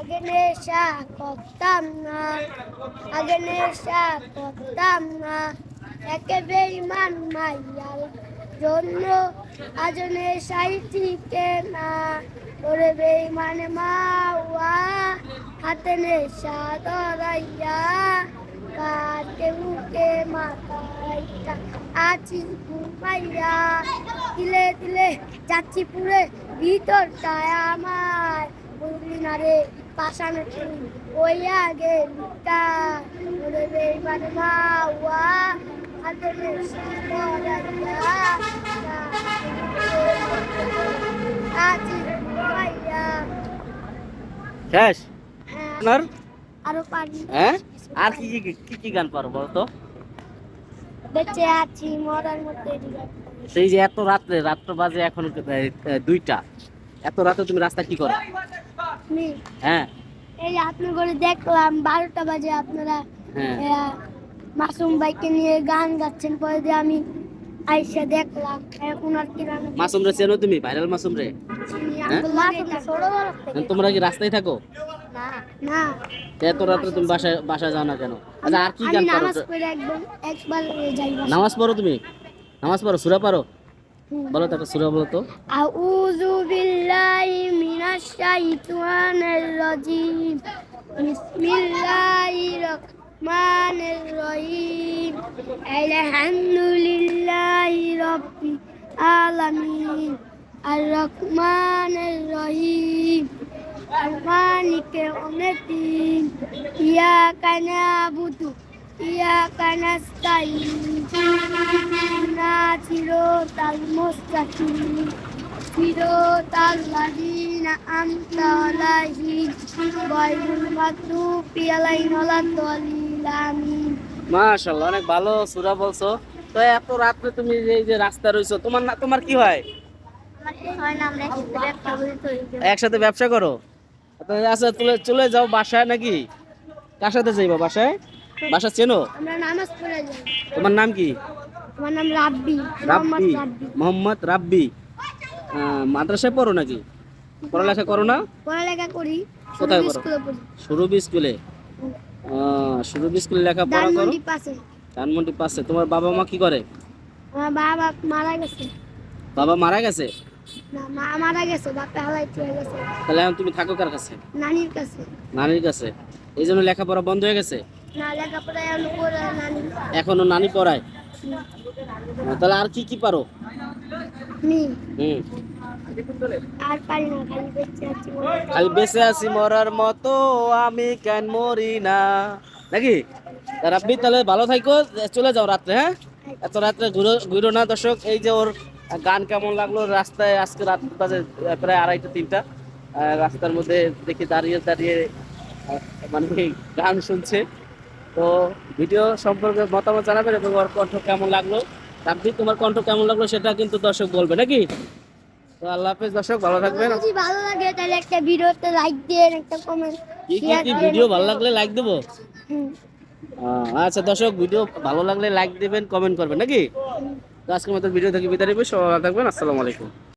আগে নেশা করতাম না আগে নেশা করতাম না। একে বেইমান মাইয়ার জন্য আজ নেশাই টিকে না। ওরে বেইমান মাওয়া, হাতে নেশা ধরাইয়া কাটে মুখে মাথাইয়া আছি ঘুমাইয়া দিলে দিলে যাচ্ছি পুরে, ভিতরটায় আমার বুঝলি না রে পাশানো ওই আগে লুটা ওরে বেইমান মাওয়া হাতে নেশা ধরাইয়া আছি ঘুমাইয়া শেষ? হ্যাঁ, আপনার? আরও পারি হ্যাঁ? আর কি কি কি গান পারো বলো তো? বেঁচে আছি মরার মধ্যে সেই যে এত রাত্রে রাত্র বাজে এখন দুইটা। এত রাতে তুমি রাস্তা কি করো? আপনি? হ্যাঁ। এই আপনি করে দেখলাম বারোটা বাজে আপনারা হ্যাঁ। মাসুম ভাইকে নিয়ে গান গাচ্ছেন পরে যে আমি আইসা দেখলাম এখন আর কি মাসুম রে চেনো তুমি? ভাইরাল মাসুম রে। হ্যাঁ? থেকে। তোমরা কি রাস্তায় থাকো? না। এত রাত্রে তুমি বাসায় বাসায় যাও না কেন? আচ্ছা আর কি গান নামাজ একদম একবার যাই বাসায়। নামাজ পড়ো তুমি? নামাজ পড়ো সুরা পারো। বলো তো একটা সুরা বলো তো। আউযু বিল্লাহি মিনাশ শাইতানির রাজিম। বিসমিল্লাহির রহমানির রহিম। আলহামদুলিল্লাহি রাব্বিল আলামিন। আর রহমানির রহিম মালিকে অনেকদিন ইয়াকা নাবুদু ছিল তাল মুস্তাকিম ছিল তাল লাদিনা আমতা আলাইহিম গায়রুল মাগদুবি আলাইহিম ওয়ালাদ-দাল্লিন মাশাআল্লাহ, অনেক ভালো সুরা বলছো। তো এত রাত্রে তুমি এই যে রাস্তা রইছো, তোমার না তোমার কি হয়? একসাথে ব্যবসা করো? তো আচ্ছা চলে চলে যাও বাসায় নাকি? কার সাথে যাইবা বাসায়? বাসা চেনো? আমরা নামাজ পড়ে যাই। তোমার নাম কি? আমার নাম রাব্বি মোহাম্মদ রাব্বি। রাব্বি মোহাম্মদ রাব্বি। মাদ্রাসায় পড়ো নাকি? পড়ালেখা করো না? পড়ালেখা করি কোথায়? স্কুলে পড়ি। সুরভি স্কুলে? সুরভি স্কুলে লেখাপড়া করো। ধানমন্ডি পাশে। তোমার বাবা মা কি করে? আমার বাবা মারা গেছে। বাবা মারা গেছে? না মা মারা গেছে বাপে হালাই চলে গেছে। তাহলে এখন তুমি থাকো কার কাছে? নানির কাছে। নানির কাছে। এই জন্য লেখাপড়া বন্ধ হয়ে গেছে? এখন নানি এখনও নানি পড়ায় হুম। তাহলে আর কি কি পারো? নি হুম। আর পারি না খালি বেঁচে আছি খালি বেঁচে আছি মরার মতো আমি কেন মরি না? নাকি? রাব্বি তাহলে ভালো থাকো চলে যাও রাত্রে হ্যাঁ? এত রাত্রে ঘুরো ঘুরো না দর্শক এই যে ওর গান কেমন লাগল রাস্তায় আজকে রাত বাজে প্রায় আড়াইটা তিনটা। রাস্তার মধ্যে দেখি দাঁড়িয়ে দাঁড়িয়ে মানে গান শুনছে। তো ভিডিও সম্পর্কে মতামত জানাবেন এবং ওর কণ্ঠ কেমন লাগল? রাব্বি তোমার কণ্ঠ কেমন লাগল সেটা কিন্তু দর্শক বলবে নাকি? তো আল্লাহ হাফেজ দর্শক ভালো থাকবেন। যদি ভালো লাগে তাহলে একটা ভিডিওতে লাইক দিয়ে একটা কমেন্ট কি কি ভিডিও ভালো লাগলে লাইক দেবো? আচ্ছা দর্শক ভিডিও ভালো লাগলে লাইক দিবেন কমেন্ট করবেন নাকি? তো আজকের মতো ভিডিও থেকে বিদায় নিবো সবাই ভালো থাকবেন আসসালামু আলাইকুম।